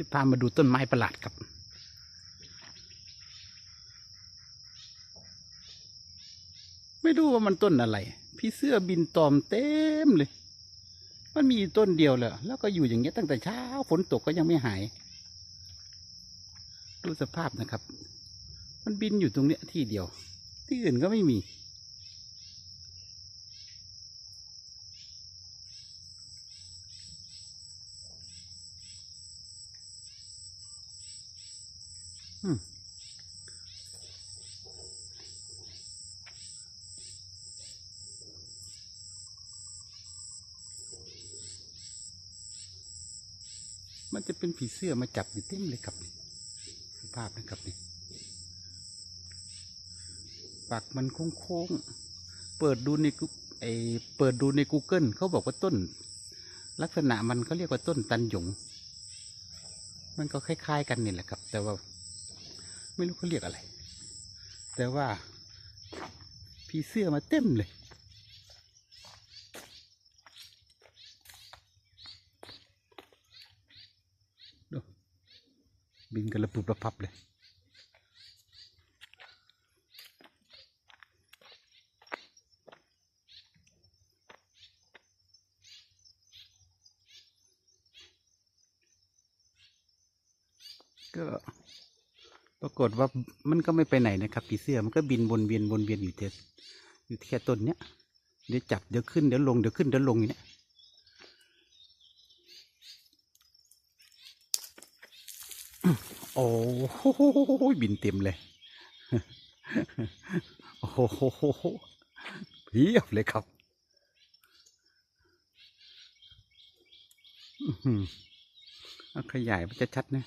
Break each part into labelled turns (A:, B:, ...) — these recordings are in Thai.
A: จะพามาดูต้นไม้ประหลาดครับ ไม่รู้ว่ามันต้นอะไร พี่เสื้อบินตอมเต็มเลย มันมีต้นเดียวเลยแล้วก็อยู่อย่างเงี้ยตั้งแต่เช้าฝนตกก็ยังไม่หาย ดูสภาพนะครับ มันบินอยู่ตรงเนี้ยที่เดียว ที่อื่นก็ไม่มี มันจะเป็นผีเสื้อมาจับอยู่เต็มเลยครับนี่สภาพนะครับนี่ปากมันโค้งๆ เปิดดูในกูไอเปิดดูใน Google เขาบอกว่าต้น ลักษณะมันเขาเรียกว่าต้นตันหยง มันก็คล้าย ๆ กันนี่แหละครับ แต่ว่า ไม่รู้เขาเรียกอะไร แต่ว่าผีเสื้อมาเต็มเลยดูบินกันระปุบระพับเลยก็ ปรากฏว่ามันก็ไม่ไปไหนนะครับผีเสื้อมันก็บินวนเวียนวนเวียนอยู่เทสอยู่แค่ต้นเนี้ยเดี๋ยวจับเดี๋ยวขึ้นเดี๋ยวลงเดี๋ยวขึ้นเดี๋ยวลงอย่างเนี้ยโอ้โหบินเต็มเลย โอ้โหเพียบเลยครับขยายมันจะชัดนะ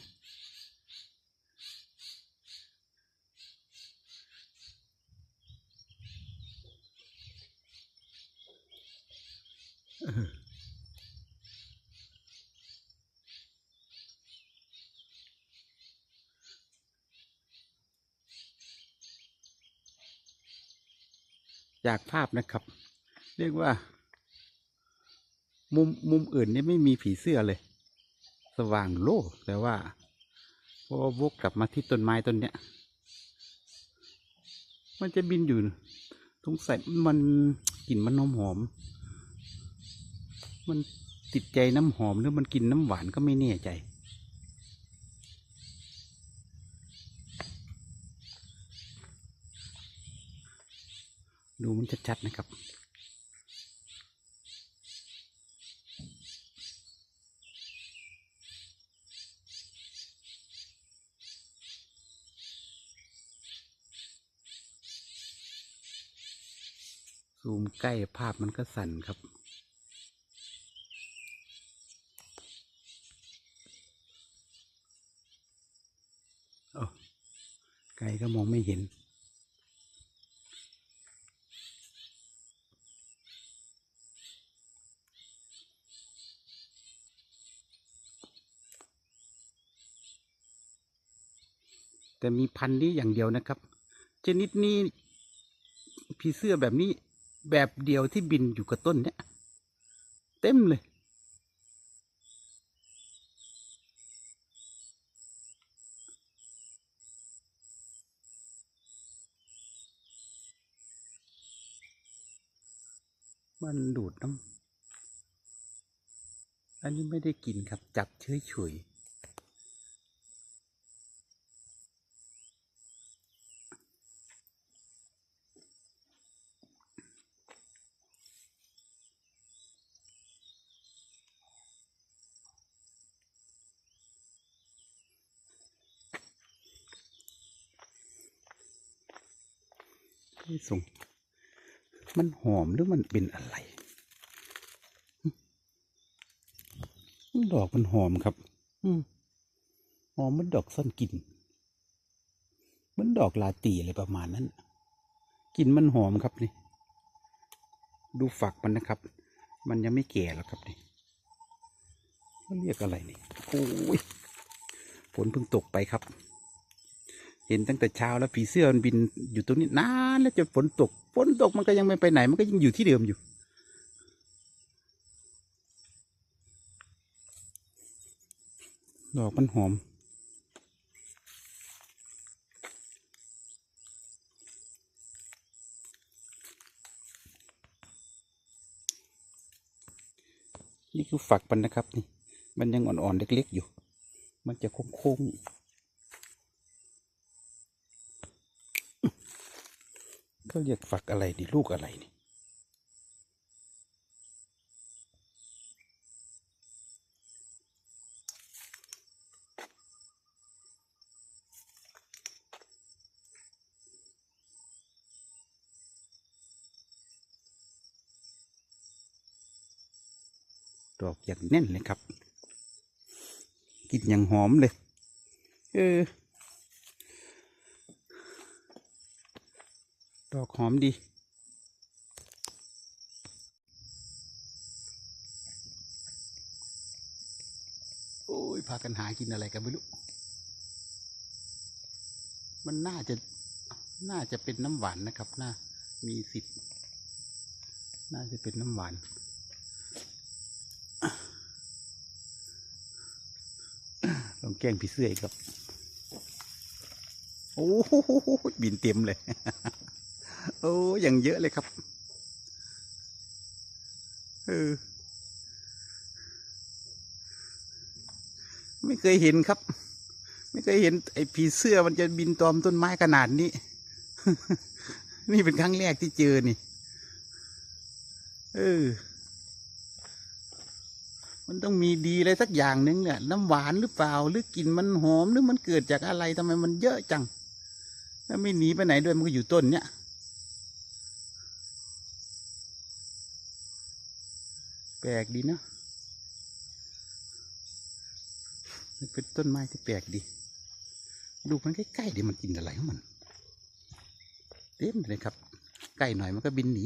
A: จากภาพนะครับ เรียกว่า มุมมุมอื่นนี่ไม่มีผีเสื้อเลย สว่างโล่แต่ว่าพอวกกลับมาที่ต้นไม้ต้นเนี้ย มันจะบินอยู่สงสัยมันกลิ่นมันหอมหอม มันติดใจน้ำหอมหรือมันกินน้ำหวานก็ไม่แน่ใจ ดูมันชัดๆนะครับ ซูมใกล้ภาพมันก็สั่นครับโอ้ไกลก็มองไม่เห็น แต่มีพันธุ์นี้อย่างเดียวนะครับ ชนิดนี้ผีเสื้อแบบนี้แบบเดียวที่บินอยู่กับต้นเนี่ยเต็มเลย มันดูดน้ำอันนี้ไม่ได้กินครับจับเฉยเฉยๆ ส่ง มันหอมหรือมันเป็นอะไรหึดอกมันหอมครับ อืมหอมเหมันดอกซ่อนกลิ่นเหมันดอกลาตีอะไรประมาณนั้นกลิ่นมันหอมครับนี่ ดูฝักมันนะครับ มันยังไม่แก่แล้วครับนี่เขาเรียกอะไรนี่โอ้ยฝนเพิ่งตกไปครับ เห็นตั้งแต่เช้าแล้วผีเสื้อมันบินอยู่ตรงนี้นานแล้วจนฝนตกฝนตกมันก็ยังไม่ไปไหน มันก็ยังอยู่ที่เดิมอยู่ ดอกมันหอมนี่คือฝักมันนะครับนี่ มันยังอ่อนๆเล็กๆอยู่ มันจะโค้งๆ เขาเรียกฝักอะไรนี่ลูกอะไรนี่ดอกอย่างแน่นเลยครับ กินอย่างหอมเลย เออ ดอกหอมดี โอ้ย พากันหากินอะไรกันไม่รู้ มันน่าจะ น่าจะเป็นน้ำหวานนะครับ น่า มีสิทธิ์ น่าจะเป็นน้ำหวานลองแกล้งผีเสื้ออีกครับ โอ้โหบินเต็มเลย โอ้อย่างเยอะเลยครับเออไม่เคยเห็นครับ ไม่เคยเห็นไอ้ผีเสื้อมันจะบินตอมต้นไม้ขนาดนี้ นี่เป็นครั้งแรกที่เจอนี่ เออ มันต้องมีดีอะไรสักอย่างหนึ่งเนี่ย น้ำหวานหรือเปล่า หรือกลิ่นมันหอมหรือมันเกิดจากอะไรทำไมมันเยอะจัง แล้วไม่หนีไปไหนด้วยมันก็อยู่ต้นเนี่ย แปลกดีเนาะมันเป็นต้นไม้ที่แปลกดี ดูมันใกล้ๆดิมันกินอะไรของมัน เต็มเลยครับ ใกล้หน่อยมันก็บินหนี